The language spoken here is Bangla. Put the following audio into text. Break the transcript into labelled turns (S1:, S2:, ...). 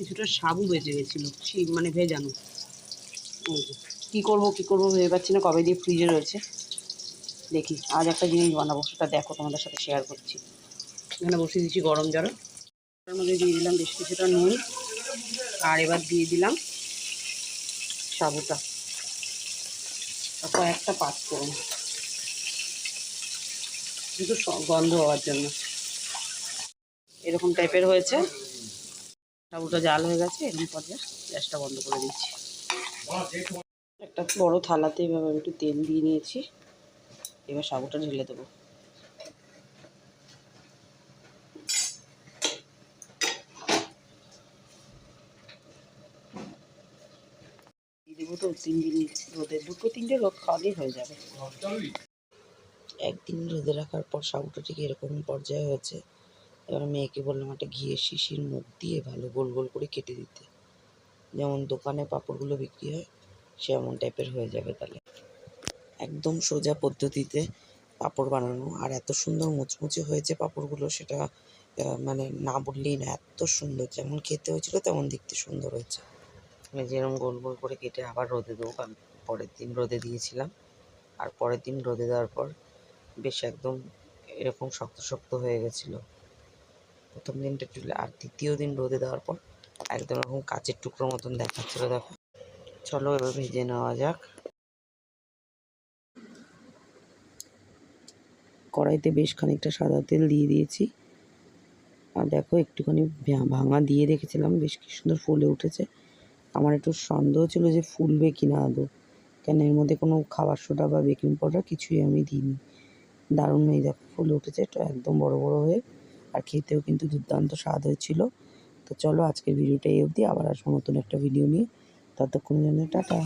S1: কিছুটা সাবু বেঁচে গেছিল সেই মানে ভেজানো।
S2: কী করব কী করব ভেবে পাচ্ছি না কবে দিয়ে ফ্রিজে রয়েছে। দেখি আজ একটা জিনিস বানাবো সেটা দেখো তোমাদের সাথে শেয়ার করছি।
S1: এখানে বসিয়ে দিচ্ছি গরম জল। তার মধ্যে দিয়ে দিলাম বেশ কিছুটা নুন আর এবার দিয়ে দিলাম সাবুটা। কয়েকটা পাঁচ করুন কিন্তু গন্ধ হওয়ার জন্য। এরকম টাইপের হয়েছে। সাবুটা জাল হয়ে গেছে, এরকম পর্যায়ে গ্যাসটা বন্ধ করে দিচ্ছি। একটা বড় থালাতে এভাবে আমি একটু তেল দিয়ে নিয়েছি, এবার সাবুটা ঢেলে দেবো। দেবো তো তিন দিন রোদে দুটো তিনটে রোদ খাওয়ালেই হয়ে যাবে।
S2: একদিন রোদে রাখার পর সাবুটা ঠিক এরকম পর্যায়ে হয়েছে। এবার মেয়েকে বললাম, একটা ঘিয়ের শিশির, মুখ দিয়ে ভালো গোল গোল করে কেটে দিতে। যেমন দোকানে পাঁপড়গুলো বিক্রি হয়, সেমন টাইপের হয়ে যাবে তাহলে। একদম সোজা পদ্ধতিতে পাঁপড় বানানো। আর এত সুন্দর মুচমুচে হয়েছে পাঁপড়গুলো, সেটা মানে না বললেই না, এত সুন্দর। যেমন খেতে হয়েছিল, তেমন দেখতে সুন্দর হয়েছে। আমি যেরকম গোল গোল করে কেটে আবার রোদে দেবো। কারণ পরের দিন রোদে দিয়েছিলাম। আর পরের দিন রোদে দেওয়ার পর বেশ একদম এরকম শক্ত শক্ত হয়ে গেছিল। প্রথম দিনটা একটু আর দ্বিতীয় দিন রোদে দেওয়ার পর একদম এরকম কাচের টুকরো মতন দেখাচ্ছিলো, দেখো। চলো এবার ভেজে নেওয়া যাক। কড়াইতে বেশ খানিকটা সাদা তেল দিয়ে দিয়েছি। আর দেখো, একটুখানি ভাঙা দিয়ে রেখেছিলাম, বেশ কি সুন্দর ফুলে উঠেছে। আমার একটু সন্দেহ ছিল যে ফুলবে কি না আদৌ। কেন এর মধ্যে কোনো খাবার সোডা বা বেকিং পাউডার কিছুই আমি দিইনি। দারুণ এই দেখো, ফুলে উঠেছে একদম বড় বড় হয়ে আর খেতেও কিন্তু দুর্দান্ত স্বাদ হয়েছিল। তো চলো আজকের ভিডিওটা এই অবধি। আবার আসব নতুন একটা ভিডিও নিয়ে। ততক্ষণ জন্য টাটা।